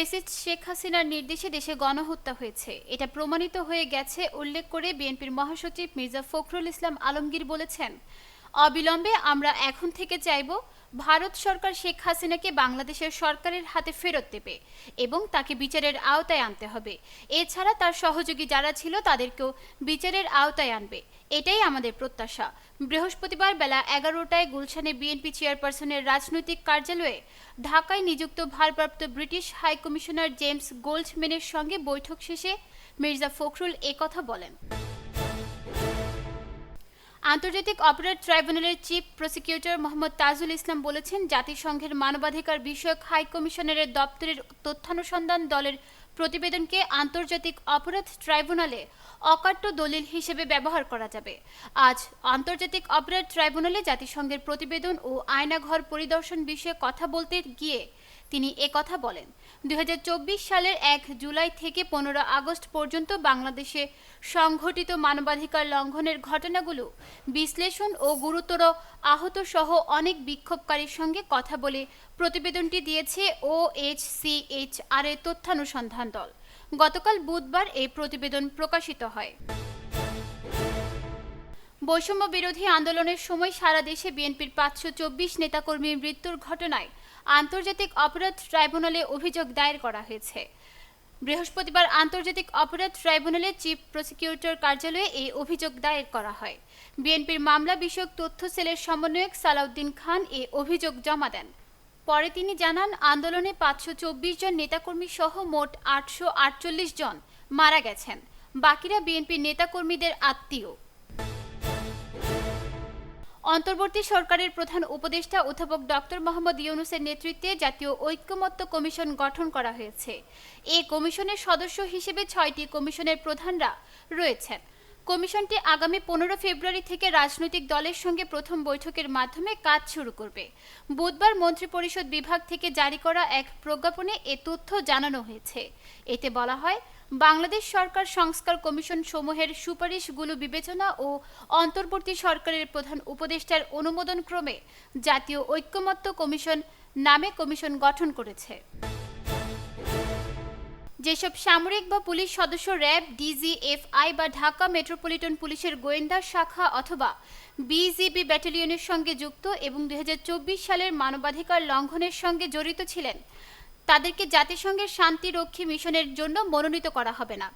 Fascist Sheikh হাসিনার নির্দেশে দেশে গণহত্যা হয়েছে। এটা প্রমাণিত হয়ে গেছে, উল্লেখ করে বিএনপির মহাসচিব মির্জা ফখরুল ইসলাম আলমগীর বলেছেন, অবিলম্বে আমরা এখন থেকে চাইব ভারত সরকার শেখ হাসিনাকে বাংলাদেশের সরকারের হাতে ফেরত দেবে এবং তাকে বিচারের আওতায় আনতে হবে। এছাড়া তার সহযোগী যারা ছিল তাদেরকেও বিচারের আওতায় আনবে। এটাই আমাদের প্রত্যাশা। বৃহস্পতিবার বেলা এগারোটায় গুলশানে বিএনপি চেয়ারপারসনের রাজনৈতিক কার্যালয়ে ঢাকায় নিযুক্ত ভারপ্রাপ্ত ব্রিটিশ হাই কমিশনার জেমস গোল্ডম্যানের সঙ্গে বৈঠক শেষে মির্জা ফখরুল একথা বলেন। আন্তর্জাতিক অপরাধ ট্রাইব্যুনালের চিফ প্রসিকিউটর মোহাম্মদ তাজুল ইসলাম বলেছেন, জাতিসংঘের মানবাধিকার বিষয়ক হাই কমিশনারের দপ্তরের তথ্যানুসন্ধান দলের প্রতিবেদনকে আন্তর্জাতিক অপরাধ ট্রাইব্যুনালে অকাট্য দলিল হিসেবে ব্যবহার করা যাবে। আজ আন্তর্জাতিক অপরাধ ট্রাইব্যুনালে জাতিসংঘের প্রতিবেদন ও আয়নাঘর পরিদর্শন বিষয়ে কথা বলতে গিয়ে তিনি একথা বলেন, দুই হাজার চব্বিশ সালের এক জুলাই থেকে পনেরো আগস্ট পর্যন্ত বাংলাদেশে সংঘটিত মানবাধিকার লঙ্ঘনের ঘটনাগুলো বিশ্লেষণ ও গুরুতর আহত সহ অনেক বিক্ষোভকারীর সঙ্গে কথা বলে প্রতিবেদনটি দিয়েছে O H C H R এর তথ্যানুসন্ধান দল। গতকাল বুধবার এই প্রতিবেদন প্রকাশিত হয়। বৈষম্য বিরোধী আন্দোলনের সময় সারা দেশে বিএনপির পাঁচশো চব্বিশ নেতাকর্মীর মৃত্যুর ঘটনায় আন্তর্জাতিক অপরাধ ট্রাইব্যুনালে অভিযোগ দায়ের করা হয়েছে। বৃহস্পতিবার আন্তর্জাতিক অপরাধ ট্রাইব্যুনালের চিফ প্রসিকিউটর কার্যালয়ে এই অভিযোগ দায়ের করা হয়। বিএনপির মামলা বিষয়ক তথ্য সেলের সমন্বয়ক সালাউদ্দিন খান এই অভিযোগ জমা দেন। পরে তিনি জানান, আন্দোলনে পাঁচশো চব্বিশ জন নেতাকর্মী সহ মোট আটশো আটচল্লিশ জন মারা গেছেন। বাকিরা বিএনপির নেতাকর্মীদের আত্মীয়। অন্তর্বর্তী সরকারের প্রধান উপদেষ্টা অধ্যাপক ডক্টর মোহাম্মদ ইউনুসের নেতৃত্বে জাতীয় ঐক্যমত্য কমিশন গঠন করা হয়েছে। এ কমিশনের সদস্য হিসেবে ছয়টি কমিশনের প্রধানরা রয়েছেন। কমিশনটি আগামী পনেরো ফেব্রুয়ারি থেকে রাজনৈতিক দলের সঙ্গে প্রথম বৈঠকের মাধ্যমে কাজ শুরু করবে। বুধবার মন্ত্রিপরিষদ বিভাগ থেকে জারি করা এক প্রজ্ঞাপনে এ তথ্য জানানো হয়েছে। এতে বলা হয়, বাংলাদেশ সরকার সংস্কার কমিশন সমূহের সুপারিশগুলো বিবেচনা ও অন্তর্বর্তী সরকারের প্রধান উপদেষ্টার অনুমোদন ক্রমে জাতীয় ঐক্যমত্য কমিশন নামে কমিশন গঠন করেছে। যেসব সামরিক বা পুলিশ সদস্য র্যাব, ডিজিএফআই বা ঢাকা মেট্রোপলিটন পুলিশের গোয়েন্দা শাখা অথবা বিজিবি ব্যাটালিয়নের সঙ্গে যুক্ত এবং দুই হাজার চব্বিশ সালের মানবাধিকার লঙ্ঘনের সঙ্গে জড়িত ছিলেন। তাদেরকে জাতিসংঘের শান্তিরক্ষী মিশনের জন্য মনোনীত করা হবে না।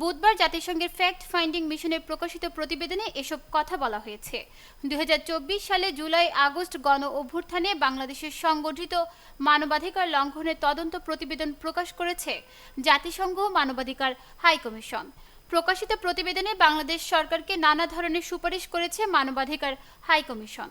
বুধবার জাতিসংঘের ফ্যাক্ট ফাইন্ডিং মিশনের প্রকাশিত প্রতিবেদনে এসব কথা বলা হয়েছে। দুই সালে জুলাই আগস্ট গণ অভ্যুত্থানে বাংলাদেশের সংগঠিত মানবাধিকার লঙ্ঘনের তদন্ত প্রতিবেদন প্রকাশ করেছে জাতিসংঘ মানবাধিকার হাই কমিশন। প্রকাশিত প্রতিবেদনে বাংলাদেশ সরকারকে নানা ধরনের সুপারিশ করেছে মানবাধিকার হাই কমিশন।